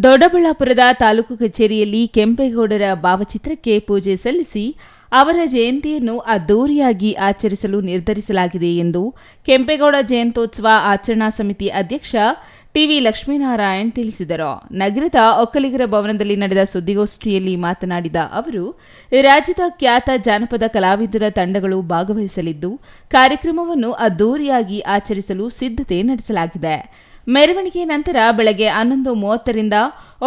ದೊಡ್ಡಬಳ್ಳಾಪುರದ ತಾಲೂಕು ಕಚೇರಿಯಲ್ಲಿ ಕೆಂಪೇಗೌಡರ ಭಾವಚಿತ್ರಕ್ಕೆ ಪೂಜೆ ಸಲ್ಲಿಸಿ ಅವರ ಜಯಂತಿಯನ್ನು ಅದ್ದೂರಿಯಾಗಿ ಆಚರಿಸಲು ನಿರ್ಧರಿಸಲಾಗಿದೆ ಎಂದು ಕೆಂಪೇಗೌಡ ಜಯಂತ್ಯೋತ್ಸವ ಆಚರಣಾ ಸಮಿತಿ ಅಧ್ಯಕ್ಷ ಟಿವಿ ಲಕ್ಷ್ಮೀನಾರಾಯಣ್ ತಿಳಿಸಿದರು. ನಗರದ ಒಕ್ಕಲಿಗರ ಭವನದಲ್ಲಿ ನಡೆದ ಸುದ್ದಿಗೋಷ್ಠಿಯಲ್ಲಿ ಮಾತನಾಡಿದ ಅವರು, ರಾಜ್ಯದ ಖ್ಯಾತ ಜಾನಪದ ಕಲಾವಿದರ ತಂಡಗಳು ಭಾಗವಹಿಸಲಿದ್ದು, ಕಾರ್ಯಕ್ರಮವನ್ನು ಅದ್ದೂರಿಯಾಗಿ ಆಚರಿಸಲು ಸಿದ್ಧತೆ ನಡೆಸಲಾಗಿದೆ. ಮೆರವಣಿಗೆ ನಂತರ ಬೆಳಗ್ಗೆ ಹನ್ನೊಂದು ಮೂವತ್ತರಿಂದ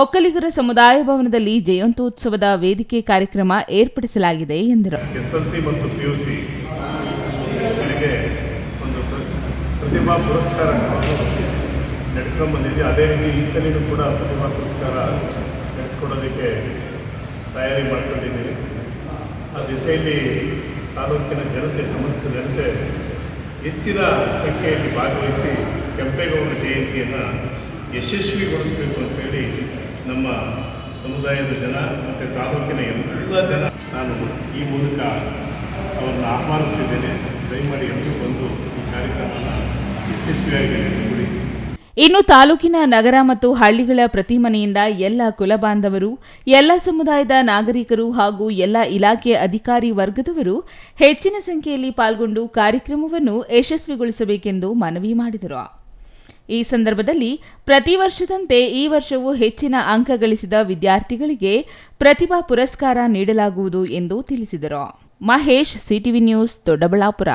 ಒಕ್ಕಲಿಗರ ಸಮುದಾಯ ಭವನದಲ್ಲಿ ಜಯಂತೋತ್ಸವದ ವೇದಿಕೆ ಕಾರ್ಯಕ್ರಮ ಏರ್ಪಡಿಸಲಾಗಿದೆ ಎಂದರು. ಪ್ರತಿಭಾ ಪುರಸ್ಕಾರ ನಡೆಸ್ಕೊಂಡು ಬಂದಿದ್ವಿ ಅದೇ ರೀತಿ ಈ ಸಲಿನೂ ಕೂಡ ಪ್ರತಿಭಾ ಪುರಸ್ಕಾರ ನಡೆಸ್ಕೊಡೋದಕ್ಕೆ ತಯಾರಿ ಮಾಡ್ಕೊಂಡಿದ್ದೀವಿ. ಆ ದಿಸೆಯಲ್ಲಿ ತಾಲೂಕಿನ ಜನತೆ, ಸಮಸ್ತ ಜನತೆ ಹೆಚ್ಚಿನ ಸಂಖ್ಯೆಯಲ್ಲಿ ಭಾಗವಹಿಸಿ ಕೆಂಪೇಗೌಡ ಜಯಂತಿಯನ್ನು ಯಶಸ್ವಿಗೊಳಿಸಬೇಕು ಅಂತೇಳಿ ನಮ್ಮ ಸಮುದಾಯದ ಜನ ಮತ್ತು ತಾಲೂಕಿನ ಎಲ್ಲ ಜನ ನಾನು ಈ ಮೂಲಕ ಅವರನ್ನು ಆಹ್ವಾನಿಸ್ತಿದ್ದೇನೆ. ದಯಮಾಡಿ ಎಲ್ಲರೂ ಬಂದು ಈ ಕಾರ್ಯಕ್ರಮನ ಯಶಸ್ವಿಯಾಗಿ ನಡೆಸಿಕೊಡಿ. ಇನ್ನು ತಾಲೂಕಿನ ನಗರ ಮತ್ತು ಹಳ್ಳಿಗಳ ಪ್ರತಿ ಮನೆಯಿಂದ ಎಲ್ಲ ಕುಲಬಾಂಧವರು ಎಲ್ಲ ಸಮುದಾಯದ ನಾಗರಿಕರು ಹಾಗೂ ಎಲ್ಲ ಇಲಾಖೆಯ ಅಧಿಕಾರಿ ವರ್ಗದವರು ಹೆಚ್ಚಿನ ಸಂಖ್ಯೆಯಲ್ಲಿ ಪಾಲ್ಗೊಂಡು ಕಾರ್ಯಕ್ರಮವನ್ನು ಯಶಸ್ವಿಗೊಳಿಸಬೇಕೆಂದು ಮನವಿ ಮಾಡಿದರು. ಈ ಸಂದರ್ಭದಲ್ಲಿ ಪ್ರತಿ ವರ್ಷದಂತೆ ಈ ವರ್ಷವೂ ಹೆಚ್ಚಿನ ಅಂಕ ಗಳಿಸಿದ ವಿದ್ಯಾರ್ಥಿಗಳಿಗೆ ಪ್ರತಿಭಾ ಪುರಸ್ಕಾರ ನೀಡಲಾಗುವುದು ಎಂದು ತಿಳಿಸಿದರು. Mahesh, CTV news, Doddaballapura.